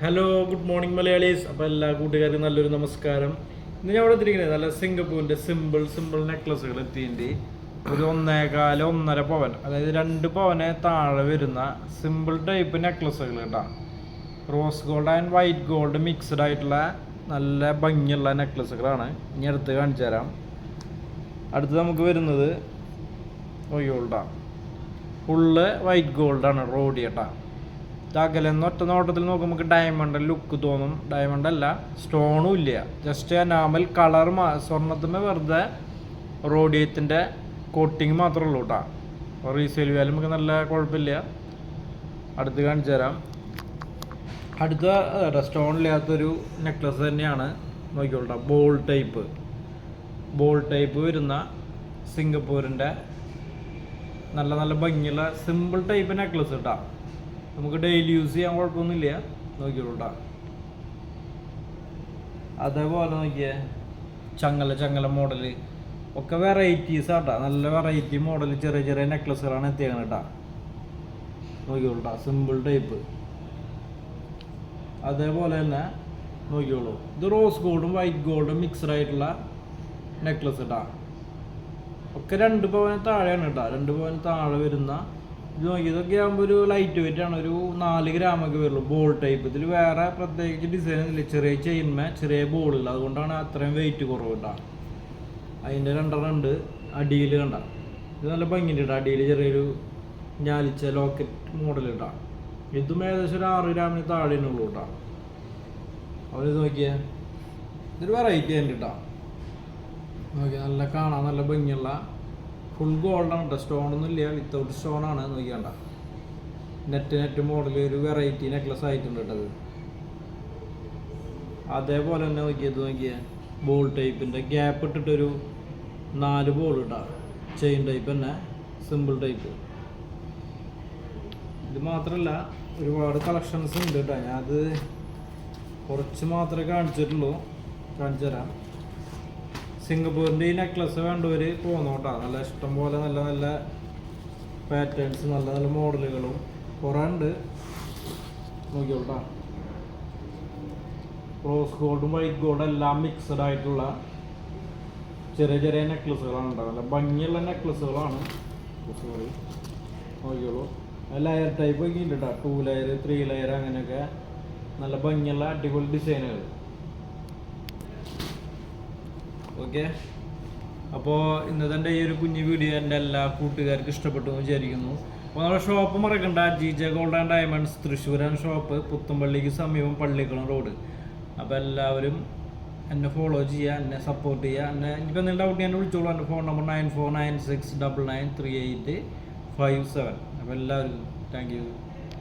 Hello good morning Malayalees അപ്പോൾ എല്ലാ കൂട്ടുകാർക്കും നല്ലൊരു നമസ്കാരം. ഇന്ന് ഞാൻ അവിടെ എത്തിയിരിക്കുന്നത് നല്ല സിംഗപ്പൂരിന്റെ സിമ്പിൾ സിമ്പിൾ നെക്ലസുകൾ എത്തിയിട്ട് ഒരു ഒന്നേകാൽ ഒന്നര പവൻ. അതായത് രണ്ട് പവനെ താഴെ വരുന്ന സിമ്പിൾ ടൈപ്പ് നെക്ലസുകൾ കേട്ടോ. Rose gold and white gold mixed ആയിട്ടുള്ള നല്ല ഭംഗിയുള്ള നെക്ലസുകളാണ് ഇനി അടുത്ത് കാണിച്ചു തരാം. അടുത്ത് നമുക്ക് വരുന്നത് ഗോൾഡാണ് ഫുള്ള് വൈറ്റ് ഗോൾഡാണ് റോഡി കേട്ടോ അകലെന്ന് ഒറ്റ നോട്ടത്തിൽ നോക്കുമ്പോൾ ഡയമണ്ട് ലുക്ക് തോന്നും. ഡയമണ്ട് അല്ല സ്റ്റോണും ഇല്ല. ജസ്റ്റ് അനാമൽ കളർ മാ വെറുതെ റോഡിയത്തിന്റെ കോട്ടിങ് മാത്രമേ ഉള്ളൂ കേട്ടോ റീസെയിൽ വാല്യൂ നമുക്ക് നല്ല കുഴപ്പമില്ല. അടുത്ത് കാണിച്ചു തരാം. അടുത്ത സ്റ്റോൺ ഇല്ലാത്തൊരു നെക്ലസ് തന്നെയാണ്. നോക്കിക്കോളൂ ബോൾ ടൈപ്പ് ബോൾ ടൈപ്പ് വരുന്ന സിംഗപ്പൂരിന്റെ നല്ല നല്ല ഭംഗിയുള്ള സിമ്പിൾ ടൈപ്പ് നെക്ലസ് കേട്ടോ നമുക്ക് ഡെയിലി യൂസ് ചെയ്യാൻ കുഴപ്പമൊന്നുമില്ല. നോക്കിയോളൂ അതേപോലെ നോക്കിയേ. ചങ്ങല ചങ്ങല മോഡൽ ഒക്കെ വെറൈറ്റീസ് ആട്ടാ. നല്ല വെറൈറ്റി മോഡൽ ചെറിയ ചെറിയ നെക്ലസുകളാണ് എത്തിയാണ് കേട്ടാ നോക്കിയോളൂ കേട്ടോ സിമ്പിൾ ടൈപ്പ് അതേപോലെ തന്നെ നോക്കിയോളൂ ഇത് റോസ് ഗോൾഡും വൈറ്റ് ഗോൾഡും മിക്സ്ഡ് ആയിട്ടുള്ള നെക്ലസ് കേട്ടാ ഒക്കെ രണ്ട് പവന് താഴെയാണ് കേട്ടോ. രണ്ട് പവന് താഴെ വരുന്ന ഇത് നോക്കി ഇതൊക്കെ ആകുമ്പോൾ ഒരു ലൈറ്റ് വെയിറ്റ് ആണ്. ഒരു നാല് ഗ്രാം ഒക്കെ വരുള്ളൂ. ബോൾ ടൈപ്പ് ഇതിൽ വേറെ പ്രത്യേകിച്ച് ഡിസൈൻ ഇല്ല ചെറിയ ചെയിൻമേ ചെറിയ ബോളുകൾ അതുകൊണ്ടാണ് അത്രയും വെയിറ്റ് കുറവ് കേട്ടോ. അതിന്റെ രണ്ടെണ്ണം ഉണ്ട്. അടിയിൽ കണ്ട. ഇത് നല്ല ഭംഗിയുണ്ട് കേട്ടോ. അടിയിൽ ചെറിയൊരു ഞാലിച്ച ലോക്കറ്റ് മോഡൽ കേട്ടോ ഇതും ഏകദേശം ഒരു ആറ് ഗ്രാമിന് താഴെ ഉള്ളൂ കേട്ടോ. അവരിത് നോക്കിയേ. ഇതൊരു വെറൈറ്റി ഉണ്ട് കേട്ടോ നോക്കിയാൽ നല്ല കാണാൻ നല്ല ഭംഗിയുള്ള ഫുൾ ഗോൾഡാണ് സ്റ്റോൺ സ്റ്റോണൊന്നും ഇല്ല. വിത്തൗട്ട് സ്റ്റോണാണ് നോക്കിയാണ്ട നെറ്റ് നെറ്റ് മോഡൽ ഒരു വെറൈറ്റി നെക്ലസ് ആയിട്ടുണ്ട് കേട്ടത് അതേപോലെ തന്നെ നോക്കിയത് നോക്കിയ. ബോൾ ടൈപ്പിന്റെ ഗ്യാപ്പ് ഇട്ടിട്ടൊരു നാല് ബോൾ ഇട്ടാ. ചെയിൻ ടൈപ്പ് തന്നെ. സിമ്പിൾ ടൈപ്പ് ഇത് മാത്രമല്ല ഒരുപാട് കളക്ഷൻസ് ഉണ്ട് കേട്ടോ. ഞാനത് കുറച്ച് മാത്രമേ കാണിച്ചിട്ടുള്ളൂ. കാണിച്ചു തരാം സിംഗപ്പൂരിന്റെ ഈ നെക്ലസ് വേണ്ടവർ പോന്നോട്ടാ നല്ല ഇഷ്ടം പോലെ നല്ല നല്ല പാറ്റേൺസ് നല്ല നല്ല മോഡലുകളും കുറേ ഉണ്ട്. നോക്കിയോട്ടാ. റോസ് ഗോൾഡും വൈറ്റ് ഗോൾഡും എല്ലാം മിക്സഡ് ആയിട്ടുള്ള ചെറിയ ചെറിയ നെക്ലസുകളാണ് ഉണ്ടാവുക നല്ല ഭംഗിയുള്ള നെക്ലസുകളാണ് സോറി നോക്കിയോളൂ ലെയർ ടൈപ്പ് ഒക്കെ ഉണ്ട് കേട്ടോ ടു ലെയർ ത്രീ ലെയർ അങ്ങനെയൊക്കെ നല്ല ഭംഗിയുള്ള അടിപൊളി ഡിസൈനുകൾ ഓക്കെ അപ്പോൾ ഇന്നത്തെ ഈ ഒരു കുഞ്ഞു വീഡിയോ എന്റെ എല്ലാ കൂട്ടുകാർക്കും ഇഷ്ടപ്പെട്ടു എന്ന് വിചാരിക്കുന്നു. അപ്പോൾ നമ്മുടെ ഷോപ്പ് മറക്കണ്ട. G J gold and diamonds തൃശ്ശൂരാണ് ഷോപ്പ് പുത്തുമ്പള്ളിക്ക് സമീപം പള്ളിക്കുളം റോഡ് അപ്പോൾ എല്ലാവരും എന്നെ ഫോളോ ചെയ്യുക എന്നെ സപ്പോർട്ട് ചെയ്യുക എന്നെ ഇനിയിപ്പോൾ എന്തെങ്കിലും ഡൗട്ട് ഞാൻ വിളിച്ചോളൂ. എന്റെ phone number nine four nine six double nine three eight five seven അപ്പോൾ എല്ലാവരും താങ്ക് യു